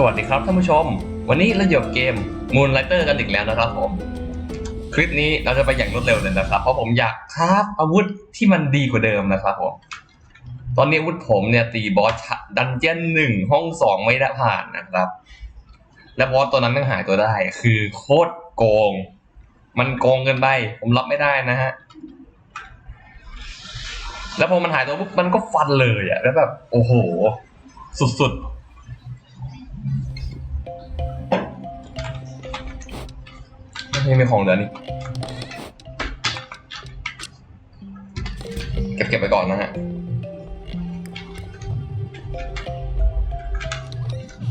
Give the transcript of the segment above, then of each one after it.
สวัสดีครับท่านผู้ชม วันนี้เราอยู่กับเกม Moonlighter กันอีกแล้วนะครับผม คลิปนี้เราจะไปอย่างรวดเร็วเลยนะครับ เพราะผมอยากคราฟอาวุธที่มันดีกว่าเดิมนะครับผม ตอนนี้อาวุธผมเนี่ยตีบอสดันเจี้ยนหนึ่งห้องสองไม่ได้ผ่านนะครับ และบอสตัวนั้นยังหายตัวได้คือโคตรโกง มันโกงเกินไปผมรับไม่ได้นะฮะแล้วพอมันหายตัวปุ๊บมันก็ฟันเลยอะแล้วแบบโอ้โห สุดๆ ไม่มีของเหลือนี่เก็บเก็บไปก่อนนะฮะ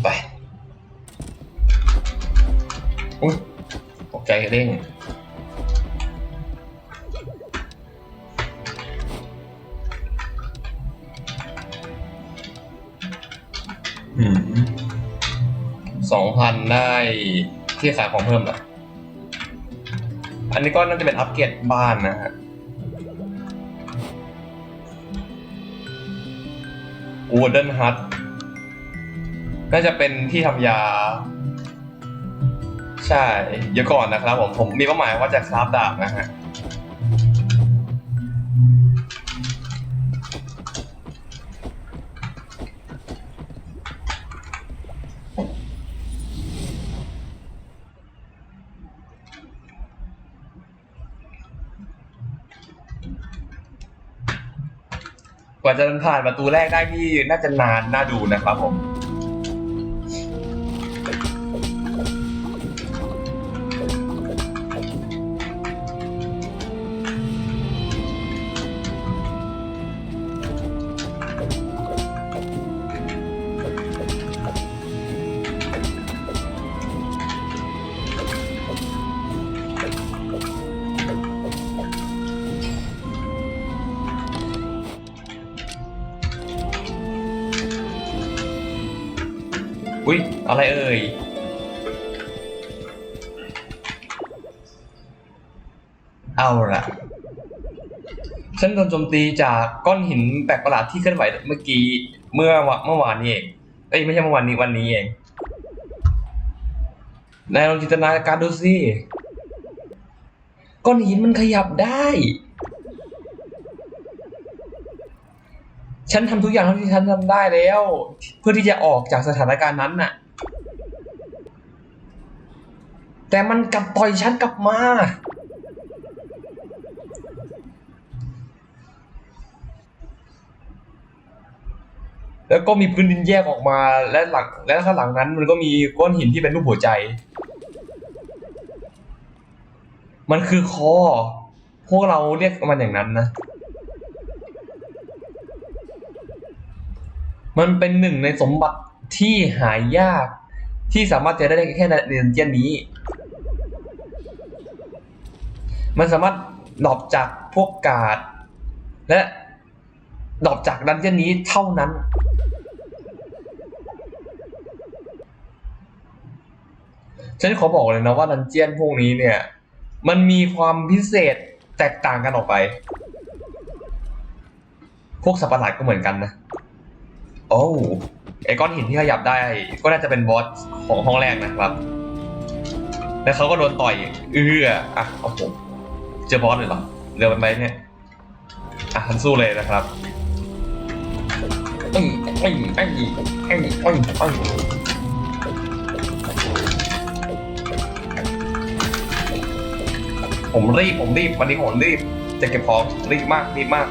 ไปอุ้ยตกใจเด้งสองพันได้ที่ขายของเพิ่มเหรอ อันนี้ก็น่าจะเป็นอัปเกรดบ้านนะฮะวูดเดนฮัทน่าจะเป็นที่ทำยา ใช่ เดี๋ยวก่อนนะครับผม ผมมีเป้าหมายว่าจะคราฟดาบนะฮะ กว่าจะผ่านประตูแรกได้ที่น่าจะนานน่าดูนะครับผม เอาละฉันโดนโจมตีจากก้อนหินแปลกประหลาดที่เคลื่อนไหวเมื่อกี้เมื่อวะเมื่อวานนี้เองเอ้ยไม่ใช่เมื่อวานนี้วันนี้เองนายลองจินตนาการดูสิก้อนหินมันขยับได้ ฉันทำทุกอย่างเท่าที่ฉันทำได้แล้ว เพื่อที่จะออกจากสถานการณ์นั้นน่ะ แต่มันกลับต่อยฉันกลับมา แล้วก็มีพื้นดินแยกออกมาและหลังและข้างหลังนั้น มันก็มีก้อนหินที่เป็นรูปหัวใจ มันคือคอ พวกเราเรียกมันอย่างนั้นนะ มันเป็นหนึ่งในสมบัติที่หายาก ที่สามารถจะได้แค่ในเดือนเจียนนี้ มันสามารถดรอปจากพวกกาดและ ดรอปจากดันเจียนนี้เท่านั้น ฉันขอบอกเลยนะว่าดันเจียนพวกนี้เนี่ย มันมีความพิเศษแตกต่างกันออกไป พวกสัตว์ประหลาดก็เหมือนกันนะ โอ้ไอ้ก้อนหินที่ขยับได้ ก็น่าจะเป็นบอสของห้องแรกนะครับ แล้วเขาก็โดนต่อย เอื้ออะโอ้โหเจอบอสเลยเหรอ เรือมันไปเนี่ย อะทันสู้เลยนะครับ อ้ไอ้ไอ้ไอ้ไอ้ไอ้ผมรีบผมรีบวันนี้ผมรีบ จะเก็บของรีบมากรีบมาก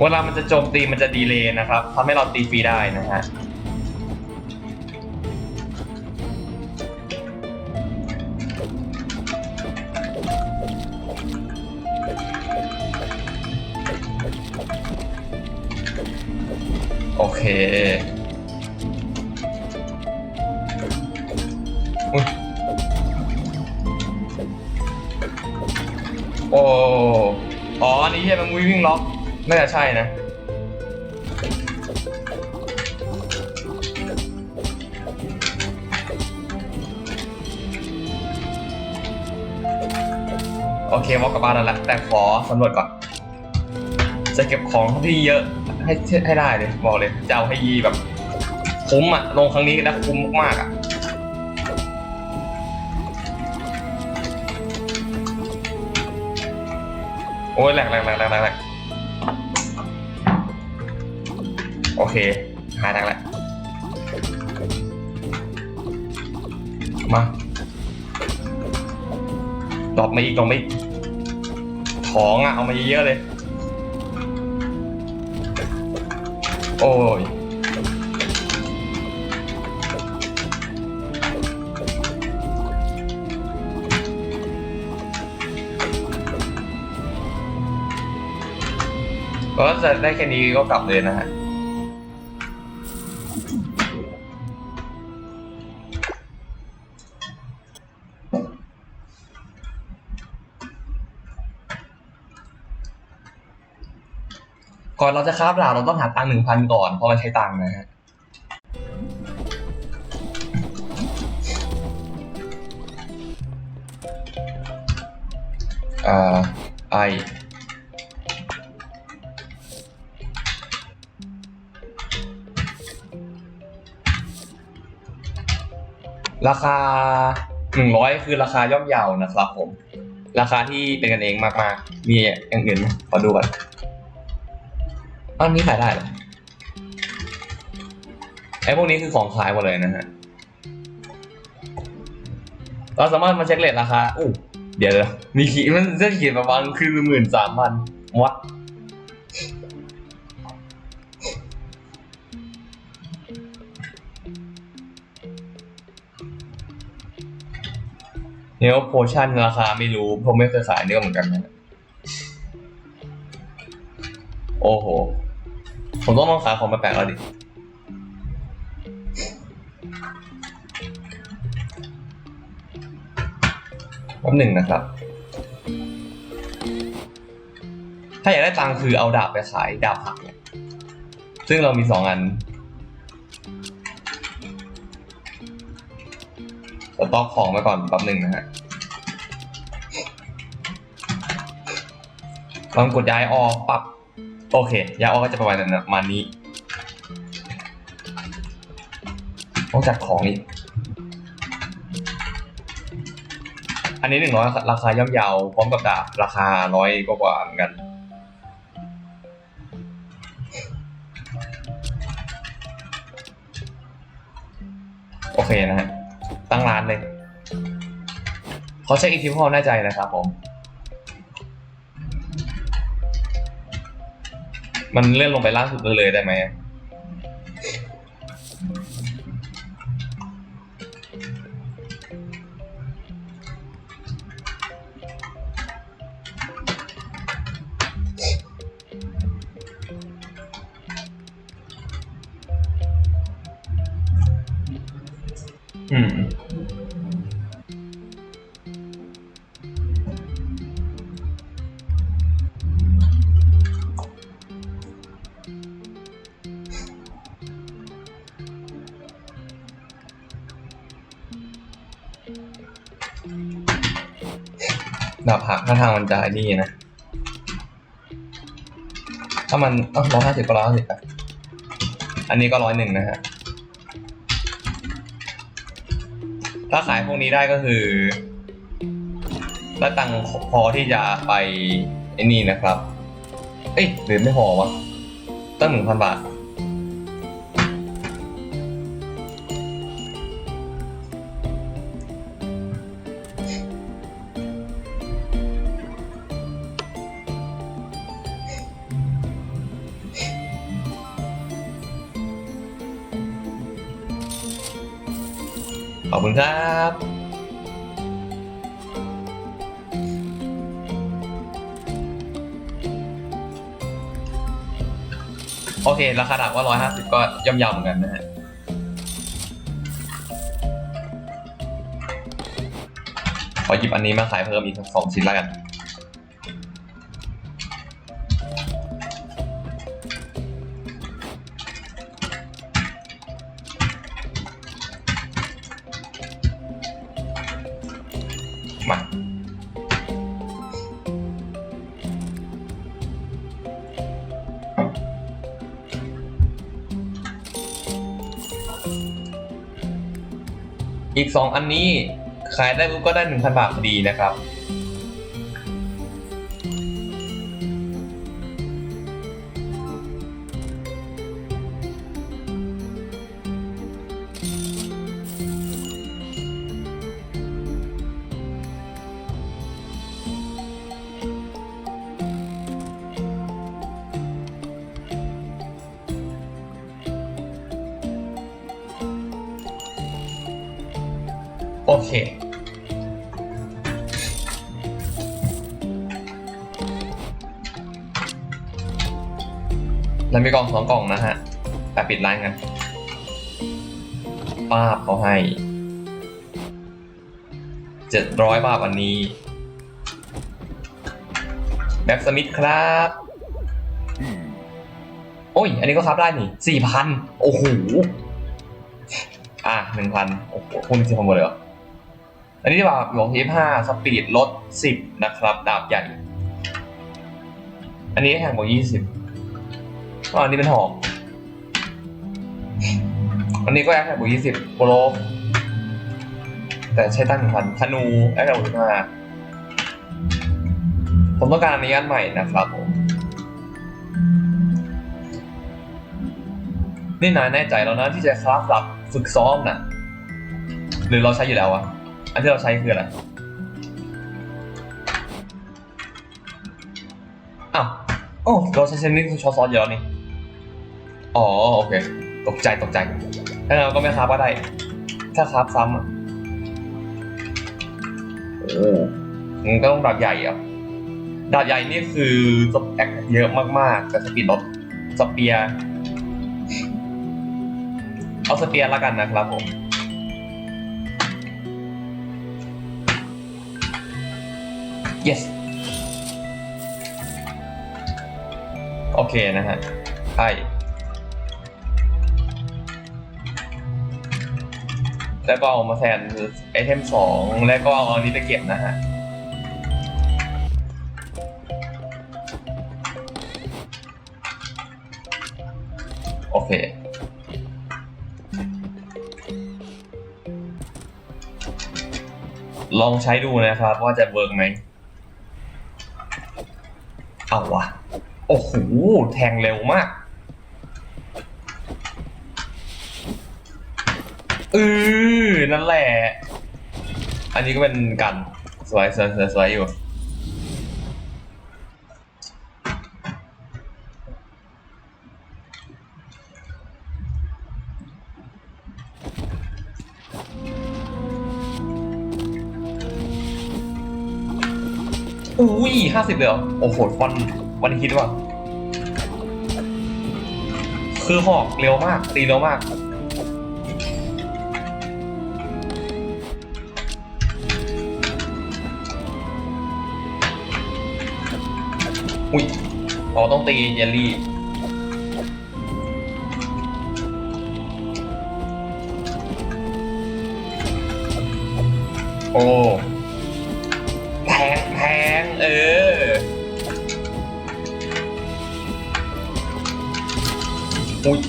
เวลามันจะโจมตีมันจะดีเลย์นะครับทำให้เราตีฟรีได้นะฮะ โอเควอลกกลับบ้านแล้วแหละแต่ขอสำรวจก่อน จะเก็บของที่เยอะให้ให้ได้เลยบอกเลยจะเอาให้ยีแบบ คุ้มอะลงครั้งนี้นะคุ้มมากๆอะโอ้ยแหลกแหลกแหลกแหลกแหลกโอเค หายแหลกแล้วมาดรอปมาอีกดรอปมาอีก ของอะเอามาเยอะๆเลย โอ้ยก็จะได้แค่นี้ก็กลับเลยนะฮะ อนเราจะคราบดาบเราต้องหาตังค์หนึ่งพันก่อนเพราะมันใช้ตังค์นะฮะอ่าไอราคาหนึ่งร้อยคือราคาย่อมเยาวนะครับผม ราคาที่เป็นกันเองมากๆ มีอย่างอื่นไหมขอดูก่อน อันนี้ขายได้เหรอไอ้พวกนี้คือของขายหมดเลยนะฮะ เราสามารถมาเช็คเลทราคาอู้เดี๋ยวมีขีดมันจะขีดประมาณคือหมื่นสามพันวัดเนื้อโพชั่นราคาไม่รู้ผมไม่เคยขายเนื้อเหมือนกันนะ โอ้โห ผมต้องลองขายของแปลกแล้วดิแป๊บหนึ่งนะครับ ถ้าอยากได้ตังค์คือเอาดาบไปขายดาบหักเนี่ยซึ่งเรามีสองอันสต็อกของไว้ก่อนแป๊บหนึ่งนะฮะลองกดย้ายออกปรับ โอเคยายออกก็จะประมาณนมานี้ต้องจัดของอีก อันนี้หนึ่งร้อยราคาย่อมเยาวพร้อมกับดาบราคาร้อยกว่าเหมือนกัน โอเคนะฮะ ตั้งร้านเลย ขอเช็คอีกทีเพราะแน่ใจนะครับผม มันเลื่อนลงไปล่าสุดเลยได้ไหมอืม ถ้าทางมันจะนี่นะ ถ้ามันเอ้ร้อยห้าสิบก็ร้อยห้าสิบอะอันนี้ก็ร้อยหนึ่งนะฮะ ถ้าขายพวกนี้ได้ก็คือได้ตังค์พอที่จะไปไอ้นี่นะครับ เอ้ยหรือไม่พอวะตั้งหนึ่งพันบาท โอเค ราคาดาบว่าร้อยห้าสิบก็ย่อมเยาวเหมือนกันนะฮะขอหยิบอันนี้มาขายเพิ่มอีกสักสองชิ้นแล้วกัน อีกสองอันนี้ขายได้ปุ๊บก็ได้หนึ่งพันบาทพอดีนะครับ แล้วมีกล่องสองกล่องนะฮะ แต่ปิดร้านกัน ป้าบเขาให้เจ็ดร้อยบาทวันนี้แบ็กสมิธครับ โอ้ย อันนี้ก็ครับได้นี่สี่พันโอ้โห อะหนึ่งพันโอ้โหพวกนี้สี่พันหมดเลยเหรอ อันนี้ดีกว่าหลวงทีห้าสปีดลดสิบนะครับ ดาบใหญ่ อันนี้แข่งบวกยี่สิบ ว่าอันนี้เป็นหอกอันนี้ก็แอคแข่งบวกยี่สิบโปโแต่ใช้ตั้งหนึ่งพันธนูแอคแข่งบวกสิบห้าผมต้องการอันนี้อันใหม่นะครับผม นี่นายแน่ใจแล้วนะที่จะคราฟหลับฝึกซ้อมน่ะหรือเราใช้อยู่แล้ววะ อันที่เราใช้คืออะไร อ้าว โอ้ เราใช้เซนนี่คือชอซอสอยู่แล้วนี่ อ๋อโอเค ตกใจตกใจถ้าเราก็ไม่คราฟก็ได้ ถ้าคราฟซ้ำอะโอ้มันก็ต้องดาบใหญ่อะดาบใหญ่นี่คือสแต็กเยอะมากๆแต่สปีดลดสเปียร์เอาสเปียร์แล้วกันนะครับผม yes โอเคนะฮะใช่ แล้วก็เอามาแทนไอเทมสองแล้วก็เอาอันนี้ไปเก็บนะฮะโอเค ลองใช้ดูนะครับ ว่าจะเวิร์กไหม เอาวะ โอ้โห แทงเร็วมาก อือ นั่นแหละ อันนี้ก็เป็นกัน สวยสวยสวยสวยอยู่ อุ้ยห้าสิบเลยเหรอ โอ้โหวันวันฮิตว่ะ คือหอกเร็วมาก ตีเร็วมาก อุ้ยเราต้องตีเยลลี่โอ้แพงแพงเออ อุ้ย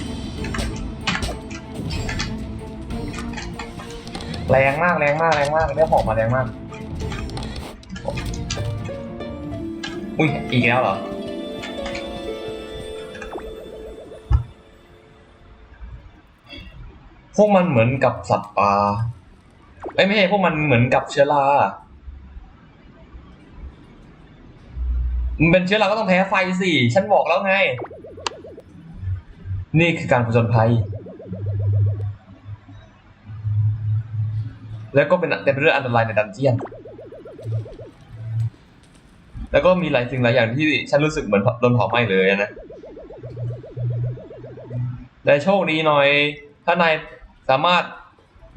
แรงมากแรงมากแรงมากเรียกหอมมาแรงมาก อุ้ยอีกแล้วเหรอ พวกมันเหมือนกับสัตว์ป่าเอ้ยไม่ใช่พวกมันเหมือนกับเชื้อรามันเป็นเชื้อราก็ต้องแพ้ไฟสิ ฉันบอกแล้วไง นี่คือการผจญภัย แล้วก็เป็นเป็นเรื่องอันตรายในดันเจียน แล้วก็มีหลายสิ่งหลายอย่างที่ฉันรู้สึกเหมือนโดนเผาไหม้เลยนะแต่โชคดีหน่อย ถ้านายสามารถ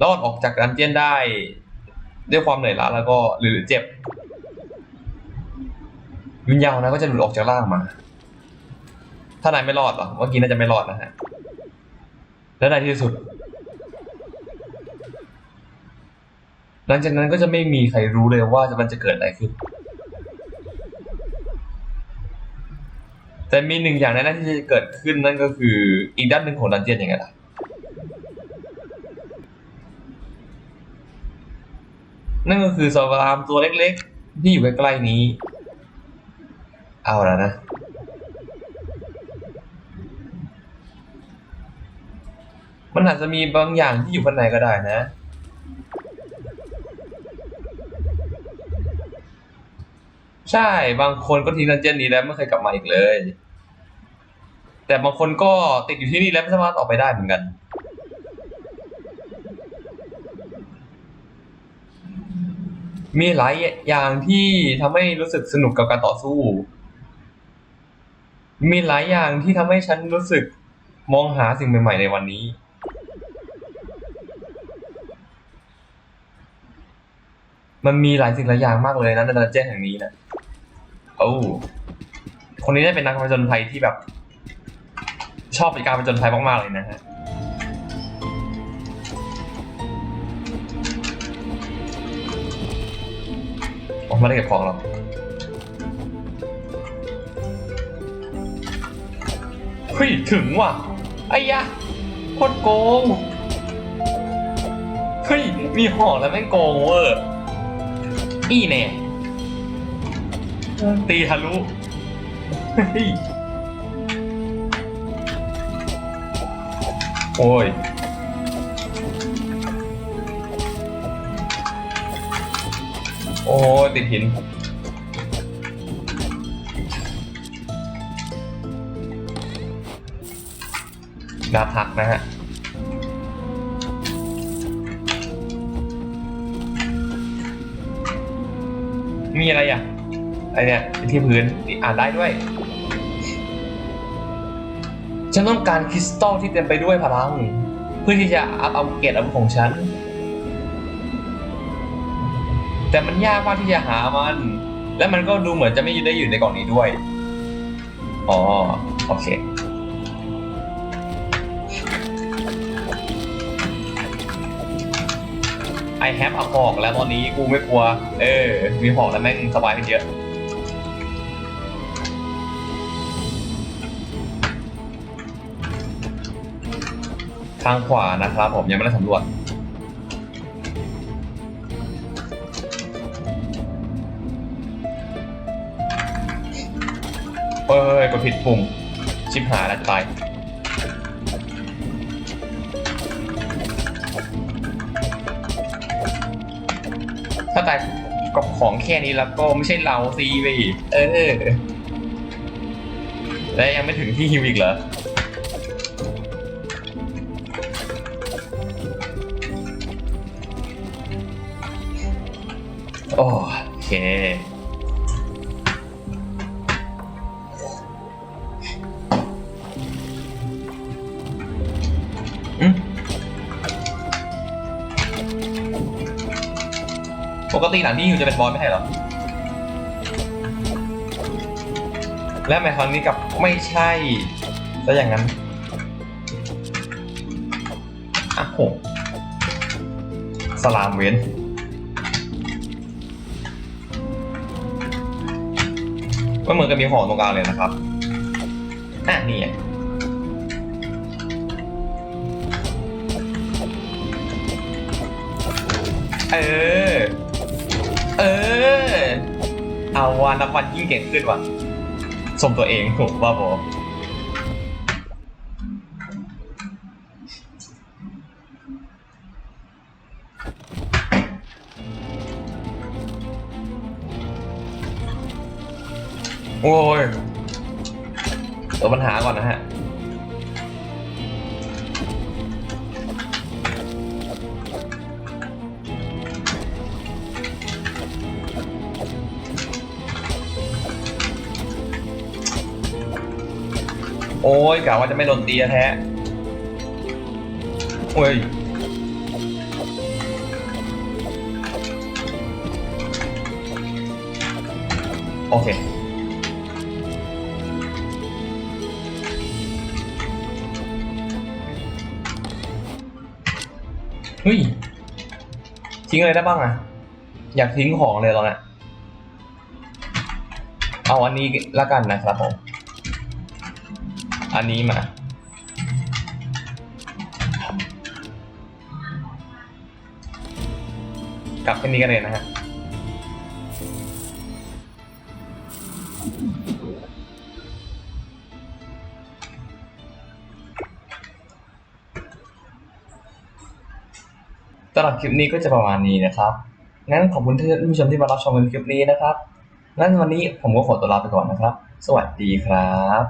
รอดออกจากดันเจียนได้ ด้วยความเหนื่อยล้าแล้วก็หรือเจ็บวิญญาณนะก็จะหลุดออกจากร่างมา ถ้านายไม่รอดหรอเมื่อกี้น่าจะไม่รอดนะฮะ และในที่สุด หลังจากนั้นก็จะไม่มีใครรู้เลยว่ามันจะเกิดอะไรขึ้น แต่มีหนึ่งอย่างแน่ๆที่จะเกิดขึ้นนั่นก็คืออีกด้านหนึ่งของดันเจียนยังไงล่ะนั่นก็คือสลามตัวเล็กๆ ที่อยู่ใกล้ๆนี้ เอาแล้วนะ มันอาจจะมีบางอย่างที่อยู่ข้างในก็ได้นะ ใช่บางคนก็ทิ้งดันเจี้ยนนี้แล้วไม่เคยกลับมาอีกเลย แต่บางคนก็ติดอยู่ที่นี่แล้วไม่สามารถออกไปได้เหมือนกันมีหลายอย่างที่ทำให้รู้สึกสนุกกับการต่อสู้ มีหลายอย่างที่ทำให้ฉันรู้สึกมองหาสิ่งใหม่ ๆ ในวันนี้ มันมีหลายสิ่งหลายอย่างมากเลยนะในดันเจี้ยนแห่งนี้นะ โอ้คนนี้ได้เป็นนักผจญภัยที่แบบ ชอบการผจญภัยมากๆเลยนะฮะผมไม่ได้เก็บของหรอกเฮ้ยถึงว่ะ ไอ้ยะโคตรโกง เฮ้ย มีหอกแล้วแม่งโกงเวอร์อีแน่ ตีทะลุเฮ้ยโอ้ย โอ้ยติดหิน ดาบหักนะฮะมีอะไรอะ ไอเนี่ยที่พื้นนี่อ่านได้ด้วย ฉันต้องการคริสตัลที่เต็มไปด้วยพลัง เพื่อที่จะอัพเอาเกรดอาวุธของฉัน แต่มันยากมากที่จะหามัน และมันก็ดูเหมือนจะไม่ได้อยู่ในกล่องนี้ด้วย อ๋อ โอเคไอแฮปเอาหอกแล้วตอนนี้กูไม่กลัว เออ มีหอกแล้วแม่งสบายขึ้นเยอะางขวานะครับ ผมยังไม่ได้สำรวจเอ้ยกดผิดปุ่มชิบหายแล้วจะตายถ้าตายกับของแค่นี้แล้วก็ไม่ใช่เราซีไปอีกเออ และยังไม่ถึงที่ฮิวอีกเหรอ โอเค ปกติหนังที่อยู่จะเป็นบอสไม่ใช่เหรอ และแมคครั้งนี้กับไม่ใช่ซะอย่างนั้นอ้าวโหสลามเว้น มันเหมือนกับมีหอตรงกลางเลยนะครับอะนี่ไงเออ เออ เอาวานนับวันยิ่งเก่งขึ้นว่ะ สมตัวเองผมว่าบอ โอ้ยตัวปัญหาก่อนนะฮะ โอ้ยกะว่าจะไม่โดนตีแท้โอ้ยโอเค เฮ้ย ทิ้งอะไรได้บ้างอะอยากทิ้งของเลยตอนนี้เอาอันนี้ละกันนะครับผม อันนี้มา กลับแค่นี้กันเลยนะฮะำหรับคลิปนี้ก็จะประมาณนี้นะครับ งั้นขอบคุณท่านผู้ชมที่มารับชมคลิปนี้นะครับ งั้นวันนี้ผมก็ขอตัวลาไปก่อนนะครับ สวัสดีครับ